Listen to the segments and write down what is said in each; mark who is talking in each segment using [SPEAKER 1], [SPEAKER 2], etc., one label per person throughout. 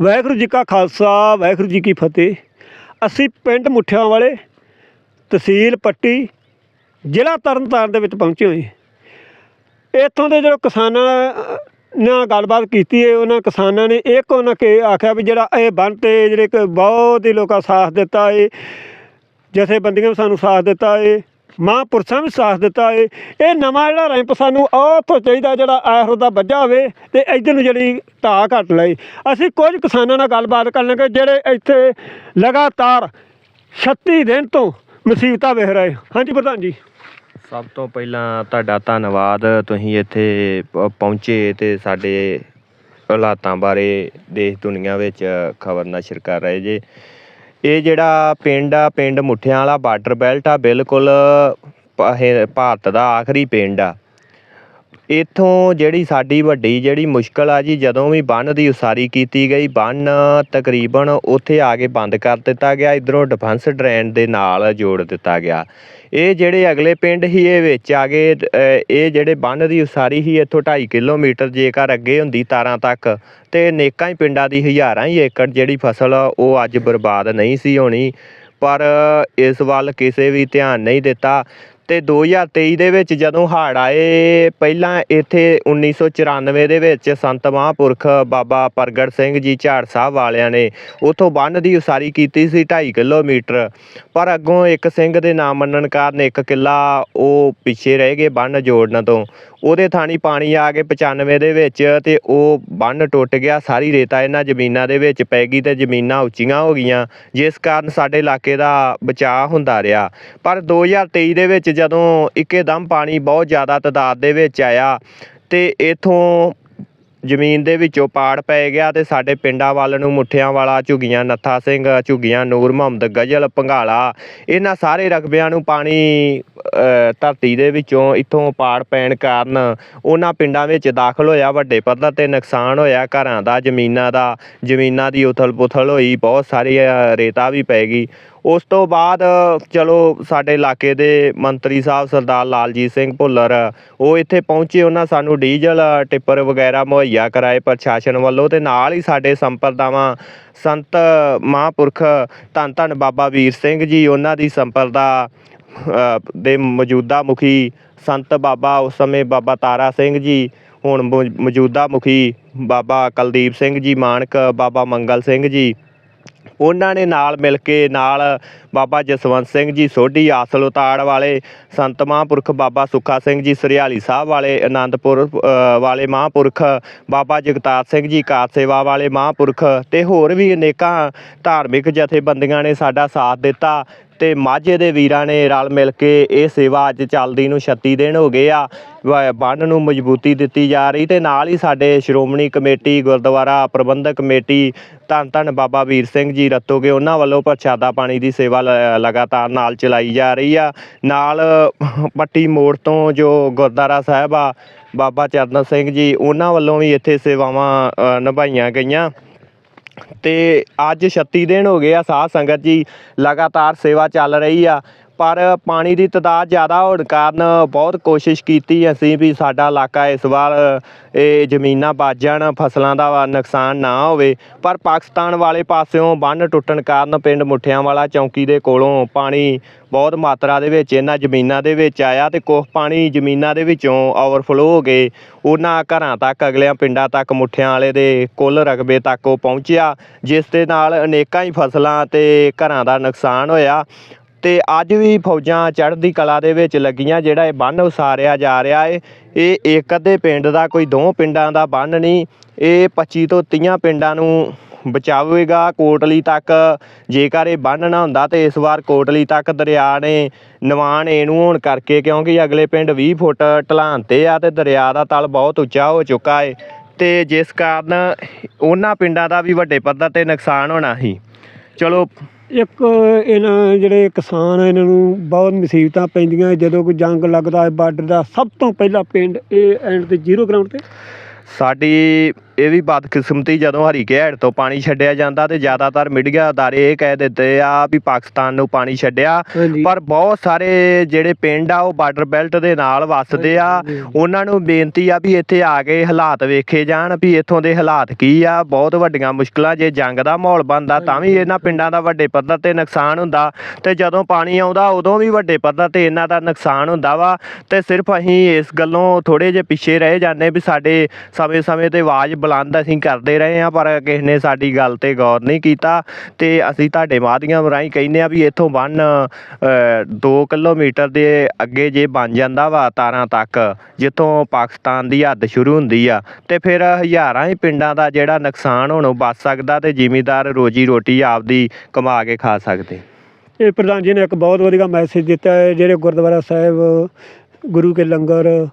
[SPEAKER 1] ਵਾਹਿਗੁਰੂ ਜੀ ਕਾ ਖਾਲਸਾ, ਵਾਹਿਗੁਰੂ ਜੀ ਕੀ ਫਤਿਹ। ਅਸੀਂ ਪਿੰਡ ਮੁੱਠਿਆਂ ਵਾਲੇ ਤਹਿਸੀਲ ਪੱਟੀ, ਜ਼ਿਲ੍ਹਾ ਤਰਨਤਾਰਨ ਦੇ ਵਿੱਚ ਪਹੁੰਚੇ ਹੋਏ ਇੱਥੋਂ ਦੇ ਜਦੋਂ ਕਿਸਾਨਾਂ ਨਾਲ ਗੱਲਬਾਤ ਕੀਤੀ ਹੈ, ਉਹਨਾਂ ਕਿਸਾਨਾਂ ਨੇ ਇੱਕ ਉਹਨਾਂ ਕੇ ਆਖਿਆ ਵੀ ਜਿਹੜਾ ਇਹ ਬੰਨ ਤੇ ਜਿਹੜੇ ਕਿ ਬਹੁਤ ਹੀ ਲੋਕਾਂ ਸਾਥ ਦਿੱਤਾ ਏ, ਜਥੇਬੰਦੀਆਂ ਵੀ ਸਾਨੂੰ ਸਾਥ ਦਿੱਤਾ ਏ ਮਹਾਂਪੁਰਸ਼ਾਂ ਵੀ ਸਾਥ ਦਿੱਤਾ ਏ। ਇਹ ਨਵਾਂ ਜਿਹੜਾ ਰੈਂਪ ਸਾਨੂੰ ਉਹ ਉੱਥੋਂ ਚਾਹੀਦਾ ਜਿਹੜਾ ਆਖਰ ਦਾ ਵੱਜਾ ਹੋਵੇ ਤੇ ਇੱਧਰ ਨੂੰ ਜਿਹੜੀ ਢਾਹ ਘੱਟ ਲਈ ਅਸੀਂ ਕੁਝ ਕਿਸਾਨਾਂ ਨਾਲ ਗੱਲਬਾਤ ਕਰਨਗੇ ਜਿਹੜੇ ਇੱਥੇ ਲਗਾਤਾਰ 36 ਦਿਨ ਤੋਂ ਮੁਸੀਬਤਾਂ ਵੇਖ ਰਹੇ। ਹਾਂਜੀ ਪ੍ਰਧਾਨ ਜੀ।
[SPEAKER 2] ਸਭ ਤੋਂ ਪਹਿਲਾਂ ਤੁਹਾਡਾ ਧੰਨਵਾਦ। ਤੁਸੀਂ ਇੱਥੇ ਪ- ਪਹੁੰਚੇ ਤੇ ਸਾਡੇ ਹਾਲਾਤਾਂ ਬਾਰੇ ਦੇਸ਼ ਦੁਨੀਆ ਵਿੱਚ ਖਬਰ ਨਸ਼ਰ ਕਰ ਰਹੇ ਜੇ। ਇਹ ਜਿਹੜਾ ਪਿੰਡ ਆ, ਪਿੰਡ ਮੁੱਠਿਆਂ ਵਾਲਾ ਬਾਰਡਰ ਬੈਲਟ ਆ, ਬਿਲਕੁਲ ਪ- ਭਾਰਤ ਦਾ ਆਖਰੀ ਪਿੰਡ ਆ। ਇੱਥੋਂ ਜਿਹੜੀ ਸਾਡੀ ਵੱਡੀ ਜਿਹੜੀ ਮੁਸ਼ਕਲ ਆ ਜੀ, ਜਦੋਂ ਵੀ ਬੰਨ ਦੀ ਉਸਾਰੀ ਕੀਤੀ ਗਈ, ਬੰਨ ਤਕਰੀਬਨ ਉੱਥੇ ਆ ਕੇ ਬੰਦ ਕਰ ਦਿੱਤਾ ਗਿਆ, ਇਧਰੋਂ ਡਿਫੈਂਸ ਡਰੇਨ ਦੇ ਨਾਲ ਜੋੜ ਦਿੱਤਾ ਗਿਆ। ਇਹ ਜਿਹੜੇ ਅਗਲੇ ਪਿੰਡ ਹੀ ਇਹ ਵਿੱਚ ਆ ਗਏ ਇਹ ਜਿਹੜੇ ਬੰਨ ਦੀ ਉਸਾਰੀ ਹੀ ਇੱਥੋਂ 2.5 ਕਿਲੋਮੀਟਰ ਜੇਕਰ ਅੱਗੇ ਹੁੰਦੀ ਤਾਰਾਂ ਤੱਕ, ਤੇ ਨੇਕਾਂ ਹੀ ਪਿੰਡਾਂ ਦੀ ਹਜ਼ਾਰਾਂ ਹੀ ਏਕੜ ਜਿਹੜੀ ਫਸਲ ਉਹ ਅੱਜ ਬਰਬਾਦ ਨਹੀਂ ਸੀ ਹੋਣੀ। ਪਰ ਇਸ ਵੱਲ ਕਿਸੇ ਵੀ ਧਿਆਨ ਨਹੀਂ ਦਿੱਤਾ। ਅਤੇ ਦੋ ਹਜ਼ਾਰ ਤੇਈ ਦੇ ਵਿੱਚ ਜਦੋਂ ਹੜ੍ਹ ਆਏ, ਪਹਿਲਾਂ ਇੱਥੇ 1994 ਦੇ ਵਿੱਚ ਸੰਤ ਮਹਾਂਪੁਰਖ ਬਾਬਾ ਪ੍ਰਗਟ ਸਿੰਘ ਜੀ ਝਾੜ ਸਾਹਿਬ ਵਾਲਿਆਂ ਨੇ ਉੱਥੋਂ ਬੰਨ੍ਹ ਦੀ ਉਸਾਰੀ ਕੀਤੀ ਸੀ 2.5 ਕਿਲੋਮੀਟਰ। ਪਰ ਅੱਗੋਂ ਇੱਕ ਸਿੰਘ ਦੇ ਨਾਮ ਮੰਨਣ ਕਾਰਨ ਇੱਕ ਕਿੱਲਾ ਉਹ ਪਿੱਛੇ ਰਹਿ ਗਏ ਬੰਨ੍ਹ ਜੋੜਨ ਤੋਂ। ਉਹਦੇ ਥਾਣੀ ਪਾਣੀ ਆ ਕੇ 95 ਦੇ ਵਿੱਚ ਤੇ ਉਹ ਬੰਨ ਟੁੱਟ ਗਿਆ, ਸਾਰੀ ਰੇਤਾ ਇਹਨਾਂ ਜ਼ਮੀਨਾਂ ਦੇ ਵਿੱਚ ਪੈ ਗਈ ਤੇ ਜ਼ਮੀਨਾਂ ਉੱਚੀਆਂ ਹੋ ਗਈਆਂ, ਜਿਸ ਕਾਰਨ ਸਾਡੇ ਇਲਾਕੇ ਦਾ ਬਚਾਅ ਹੁੰਦਾ ਰਿਹਾ। ਪਰ 2023 ਦੇ ਵਿੱਚ ਜਦੋਂ ਇੱਕੇਦਮ ਪਾਣੀ ਬਹੁਤ ਜ਼ਿਆਦਾ ਤਾਦਾਦ ਦੇ ਵਿੱਚ ਆਇਆ ਤੇ ਇਥੋਂ ਜ਼ਮੀਨ ਦੇ ਵਿੱਚੋਂ ਪਾੜ ਪੈ ਗਿਆ ਤੇ ਸਾਡੇ ਪਿੰਡਾਂ ਵੱਲ ਨੂੰ ਮੁੱਠਿਆਂ ਵਾਲਾ ਝੁੱਗੀਆਂ ਨੱਥਾ ਸਿੰਘ, ਝੁੱਗੀਆਂ ਨੂਰ, ਮੁਹੰਮਦ ਗਜਲ, ਪੰਘਾਲਾ, ਇਹਨਾਂ ਸਾਰੇ ਰਕਬਿਆਂ ਨੂੰ ਪਾਣੀ ਧਰਤੀ ਦੇ ਵਿੱਚੋਂ ਇੱਥੋਂ ਪਾੜ ਪੈਣ ਕਾਰਨ ਉਹਨਾਂ ਪਿੰਡਾਂ ਵਿੱਚ ਦਾਖਲ ਹੋਇਆ ਵੱਡੇ ਪੱਧਰ ਤੇ ਨੁਕਸਾਨ ਹੋਇਆ, ਘਰਾਂ ਦਾ, ਜ਼ਮੀਨਾਂ ਦਾ, ਜ਼ਮੀਨਾਂ ਦੀ ਉਥਲ ਪੁਥਲ ਹੋਈ, ਬਹੁਤ ਸਾਰੀ ਰੇਤਾ ਵੀ ਪੈ ਗਈ। ਉਸ ਤੋਂ ਬਾਅਦ, ਚਲੋ, ਸਾਡੇ ਇਲਾਕੇ ਦੇ ਮੰਤਰੀ ਸਾਹਿਬ ਸਰਦਾਰ ਲਾਲਜੀਤ ਸਿੰਘ ਭੁੱਲਰ, ਉਹ ਇੱਥੇ ਪਹੁੰਚੇ। ਉਹਨਾਂ ਸਾਨੂੰ ਡੀਜ਼ਲ, ਟਿੱਪਰ ਵਗੈਰਾ ਮੁਹੱਈਆ ਕਰਾਏ ਪ੍ਰਸ਼ਾਸਨ ਵੱਲੋਂ ਤੇ ਨਾਲ ਹੀ ਸਾਡੇ ਸੰਪਰਦਾਵਾਂ ਸੰਤ ਮਹਾਂਪੁਰਖ ਧੰਨ ਧੰਨ ਬਾਬਾ ਵੀਰ ਸਿੰਘ ਜੀ, ਉਹਨਾਂ ਦੀ ਸੰਪਰਦਾ ਦੇ ਮੌਜੂਦਾ ਮੁਖੀ ਸੰਤ ਬਾਬਾ ਉਸ ਸਮੇਂ ਬਾਬਾ ਤਾਰਾ ਸਿੰਘ ਜੀ, ਹੁਣ ਮੌਜੂਦਾ ਮੁਖੀ ਬਾਬਾ ਕੁਲਦੀਪ ਸਿੰਘ ਜੀ, ਮਾਨਕ ਬਾਬਾ ਮੰਗਲ ਸਿੰਘ ਜੀ। ਉਹਨਾਂ ਨੇ ਨਾਲ ਮਿਲ ਕੇ ਨਾਲ ਬਾਬਾ ਜਸਵੰਤ ਸਿੰਘ ਜੀ ਸੋਢੀ ਆਸਲ ਉਤਾੜ ਵਾਲੇ, ਸੰਤ ਮਹਾਂਪੁਰਖ ਬਾਬਾ ਸੁੱਖਾ ਸਿੰਘ ਜੀ ਸਰਿਆਲੀ ਸਾਹਿਬ ਵਾਲੇ ਆਨੰਦਪੁਰ ਵਾਲੇ ਮਹਾਂਪੁਰਖ ਬਾਬਾ ਜਗਤਾਰ ਸਿੰਘ ਜੀ ਕਾਰ ਸੇਵਾ ਵਾਲੇ ਮਹਾਂਪੁਰਖ ਤੇ ਹੋਰ ਵੀ ਅਨੇਕਾਂ ਧਾਰਮਿਕ ਜਥੇਬੰਦੀਆਂ ਨੇ ਸਾਡਾ ਸਾਥ ਦਿੱਤਾ। ਤੇ ਮਾਝੇ ਦੇ ਵੀਰਾਂ ਨੇ ਰਲ ਮਿਲ ਕੇ ਇਹ ਸੇਵਾ ਅੱਜ ਚੱਲਦੀ ਨੂੰ 36 ਦਿਨ ਹੋ ਗਏ ਆ। ਵ- ਬੰਨ ਨੂੰ ਮਜ਼ਬੂਤੀ ਦਿੱਤੀ ਜਾ ਰਹੀ ਤੇ ਨਾਲ ਹੀ ਸਾਡੇ ਸ਼੍ਰੋਮਣੀ ਕਮੇਟੀ, ਗੁਰਦੁਆਰਾ ਪ੍ਰਬੰਧਕ ਕਮੇਟੀ, ਧੰਨ ਧੰਨ ਬਾਬਾ ਵੀਰ ਸਿੰਘ ਜੀ ਰਤੋਗੇ, ਉਹਨਾਂ ਵੱਲੋਂ ਪ੍ਰਸ਼ਾਦਾ ਪਾਣੀ ਦੀ ਸੇਵਾ ਲ- ਲਗਾਤਾਰ ਨਾਲ ਚਲਾਈ ਜਾ ਰਹੀ ਆ। ਨਾਲ ਪੱਟੀ ਮੋੜ ਤੋਂ ਜੋ ਗੁਰਦੁਆਰਾ ਸਾਹਿਬ ਆ, ਬਾਬਾ ਚਰਨ ਸਿੰਘ ਜੀ, ਉਹਨਾਂ ਵੱਲੋਂ ਵੀ ਇੱਥੇ ਸੇਵਾਵਾਂ ਨਿਭਾਈਆਂ ਗਈਆਂ। ਤੇ ਅੱਜ 36 ਦਿਨ ਹੋ ਗਏ ਆ ਸਾਧ ਸੰਗਤ ਜੀ ਲਗਾਤਾਰ ਸੇਵਾ ਚੱਲ ਰਹੀ ਆ। ਪਰ ਪਾਣੀ ਦੀ ਤਦਾਦ ਜ਼ਿਆਦਾ ਹੋਣ ਕਾਰਨ ਬਹੁਤ ਕੋਸ਼ਿਸ਼ ਕੀਤੀ ਅਸੀਂ ਵੀ ਸਾਡਾ ਇਲਾਕਾ ਇਸ ਵਾਰ ਇਹ ਜ਼ਮੀਨਾਂ ਬਚ ਜਾਣ, ਫਸਲਾਂ ਦਾ ਨੁਕਸਾਨ ਨਾ ਹੋਵੇ। ਪਰ ਪਾਕਿਸਤਾਨ ਵਾਲੇ ਪਾਸਿਓਂ ਬੰਨ ਟੁੱਟਣ ਕਾਰਨ ਪਿੰਡ ਮੁੱਠਿਆਂ ਵਾਲਾ ਚੌਂਕੀ ਦੇ ਕੋਲੋਂ ਪਾਣੀ ਬਹੁਤ ਮਾਤਰਾ ਦੇ ਵਿੱਚ, ਇਹਨਾਂ ਜ਼ਮੀਨਾਂ ਦੇ ਵਿੱਚ ਆਇਆ ਤੇ ਕੁਝ ਪਾਣੀ ਜ਼ਮੀਨਾਂ ਦੇ ਵਿੱਚੋਂ ਓਵਰਫਲੋ ਹੋ ਗਏ। ਉਹਨਾਂ ਘਰਾਂ ਤੱਕ, ਅਗਲਿਆਂ ਪਿੰਡਾਂ ਤੱਕ ਮੁੱਠਿਆਂ ਵਾਲੇ ਦੇ ਕੁੱਲ ਰਕਬੇ ਤੱਕ ਉਹ ਪਹੁੰਚਿਆ, ਜਿਸ ਦੇ ਨਾਲ ਅਨੇਕਾਂ ਹੀ ਫਸਲਾਂ ਤੇ ਘਰਾਂ ਦਾ ਨੁਕਸਾਨ ਹੋਇਆ। ਤੇ ਅੱਜ ਵੀ ਫੌਜਾਂ ਚੜ੍ਹਦੀ ਕਲਾ ਦੇ ਵਿੱਚ ਲੱਗੀਆਂ, ਜਿਹੜਾ ਇਹ ਬੰਨ ਉਸਾਰਿਆ ਜਾ ਰਿਹਾ ਏ। ਇਹ ਇੱਕ ਅੱਧੇ ਪਿੰਡ ਦਾ, ਕੋਈ ਦੋ ਪਿੰਡਾਂ ਦਾ ਬੰਨ ਨਹੀਂ। ਇਹ 25 ਤੋਂ 30 ਪਿੰਡਾਂ ਨੂੰ ਬਚਾਵੇਗਾ। ਕੋਟਲੀ ਤੱਕ ਜੇਕਰ ਇਹ ਬੰਨ ਨਾ ਹੁੰਦਾ ਤੇ ਇਸ ਵਾਰ ਕੋਟਲੀ ਤੱਕ ਦਰਿਆ ਨੇ ਨਿਵਾਣ ਇਹਨੂੰ ਹੋਣ ਕਰਕੇ, ਕਿਉਂਕਿ ਅਗਲੇ ਪਿੰਡ 20 ਫੁੱਟ ਢਲਾਨ ਤੇ ਆ ਤੇ ਦਰਿਆ ਦਾ ਤਲ ਬਹੁਤ ਉੱਚਾ ਹੋ ਚੁੱਕਾ ਏ। ਤੇ ਜਿਸ ਕਾਰਨ ਉਹਨਾਂ ਪਿੰਡਾਂ ਦਾ ਵੀ ਵੱਡੇ ਪੱਧਰ ਤੇ ਨੁਕਸਾਨ ਹੋਣਾ ਸੀ। ਚਲੋ
[SPEAKER 1] ਇੱਕ ਇਹਨਾਂ ਜਿਹੜੇ ਕਿਸਾਨ ਇਹਨਾਂ ਨੂੰ ਬਹੁਤ ਮੁਸੀਬਤਾਂ ਪੈਂਦੀਆਂ। ਜਦੋਂ ਕੋਈ ਜੰਗ ਲੱਗਦਾ ਹੈ, ਬਾਰਡਰ ਦਾ ਸਭ ਤੋਂ ਪਹਿਲਾਂ ਪਿੰਡ ਇਹ ਐਂਡ ਤੇ ਜ਼ੀਰੋ ਗਰਾਊਂਡ ਤੇ।
[SPEAKER 2] ਸਾਡੀ ਇਹ ਵੀ ਬਦਕਿਸਮਤੀ ਜਦੋਂ ਹਰੀਕੇ ਹੈਡ ਤੋਂ ਪਾਣੀ ਛੱਡਿਆ ਜਾਂਦਾ ਤੇ ਜ਼ਿਆਦਾਤਰ ਮੀਡੀਆ ਅਦਾਰੇ ਇਹ ਕਹਿ ਦਿੰਦੇ ਆ ਵੀ ਪਾਕਿਸਤਾਨ ਨੂੰ ਪਾਣੀ ਛੱਡਿਆ।
[SPEAKER 1] ਹਾਂਜੀ।
[SPEAKER 2] ਪਰ ਬਹੁਤ ਸਾਰੇ ਜਿਹੜੇ ਪਿੰਡ ਆ ਉਹ ਬਾਰਡਰ ਬੈਲਟ ਦੇ ਨਾਲ ਵੱਸਦੇ ਆ। ਉਹਨਾਂ ਨੂੰ ਬੇਨਤੀ ਆ ਵੀ ਇੱਥੇ ਆ ਕੇ ਹਾਲਾਤ ਵੇਖੇ ਜਾਣ ਵੀ ਇੱਥੋਂ ਦੇ ਹਾਲਾਤ ਕੀ ਆ। ਬਹੁਤ ਵੱਡੀਆਂ ਮੁਸ਼ਕਲਾਂ ਜੇ ਜੰਗ ਦਾ ਮਾਹੌਲ ਬਣਦਾ ਤਾਂ ਵੀ ਇਹਨਾਂ ਪਿੰਡਾਂ ਦਾ ਵੱਡੇ ਪੱਧਰ ਤੇ ਨੁਕਸਾਨ ਹੁੰਦਾ। ਤੇ ਜਦੋਂ ਪਾਣੀ ਆਉਂਦਾ ਉਦੋਂ ਵੀ ਵੱਡੇ ਪੱਧਰ ਤੇ ਇਹਨਾਂ ਦਾ ਨੁਕਸਾਨ ਹੁੰਦਾ ਵਾ। ਤੇ ਸਿਰਫ ਅਸੀਂ ਇਸ ਗੱਲੋਂ ਥੋੜੇ ਜਿਹੇ ਪਿੱਛੇ ਰਹਿ ਜਾਂਦੇ ਵੀ ਸਾਡੇ ਸਮੇਂ-ਸਮੇਂ ਤੇ ਆਵਾਜ਼ ਬੁਲੰਦ ਅਸੀਂ ਕਰਦੇ ਰਹੇ ਹਾਂ, ਪਰ ਕਿਸੇ ਨੇ ਸਾਡੀ ਗੱਲ ਤੇ ਗੌਰ ਨਹੀਂ ਕੀਤਾ ਤੇ ਅਸੀਂ ਤੁਹਾਡੇ ਮਾਧਿਅਮ ਰਾਹੀਂ ਕਹਿੰਦੇ ਆ ਵੀ ਇੱਥੋਂ ਬੰਨ 2 ਕਿਲੋਮੀਟਰ ਦੇ ਅੱਗੇ ਜੇ ਬਣ ਜਾਂਦਾ ਵਾ ਤਾਰਾਂ ਤੱਕ, ਜਿੱਥੋਂ ਪਾਕਿਸਤਾਨ ਦੀ ਹੱਦ ਸ਼ੁਰੂ ਹੁੰਦੀ ਆ। ਤੇ ਫਿਰ ਹਜ਼ਾਰਾਂ ਹੀ ਪਿੰਡਾਂ ਦਾ ਜਿਹੜਾ ਨੁਕਸਾਨ ਹੋਣੋਂ ਬਚ ਸਕਦਾ ਤੇ ਜ਼ਿਮੀਦਾਰ ਰੋਜੀ ਰੋਟੀ ਆਪਦੀ ਕਮਾ ਕੇ ਖਾ ਸਕਦੇ।
[SPEAKER 1] ਇਹ ਪ੍ਰਧਾਨ ਜੀ ਨੇ ਇੱਕ ਬਹੁਤ ਵਧੀਆ ਮੈਸੇਜ ਦਿੱਤਾ ਹੈ, ਜਿਹੜੇ ਗੁਰਦੁਆਰਾ ਸਾਹਿਬ, ਗੁਰੂ ਕੇ ਲੰਗਰ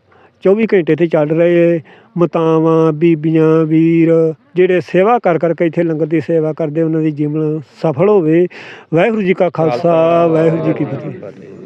[SPEAKER 1] 24 ਘੰਟੇ ਤੇ ਚੱਲ ਰਹੇ ਮਤਾਵਾਂ, ਬੀਬੀਆਂ, ਵੀਰ ਜਿਹੜੇ ਸੇਵਾ ਕਰ ਕਰਕੇ ਇੱਥੇ ਲੰਗਰ ਦੀ ਸੇਵਾ ਕਰਦੇ, ਉਹਨਾਂ ਦੀ ਜੀਵਨ ਸਫਲ ਹੋਵੇ। ਵਾਹਿਗੁਰੂ ਜੀ ਕਾ ਖਾਲਸਾ, ਵਾਹਿਗੁਰੂ ਜੀ ਕੀ ਫਤਿਹ।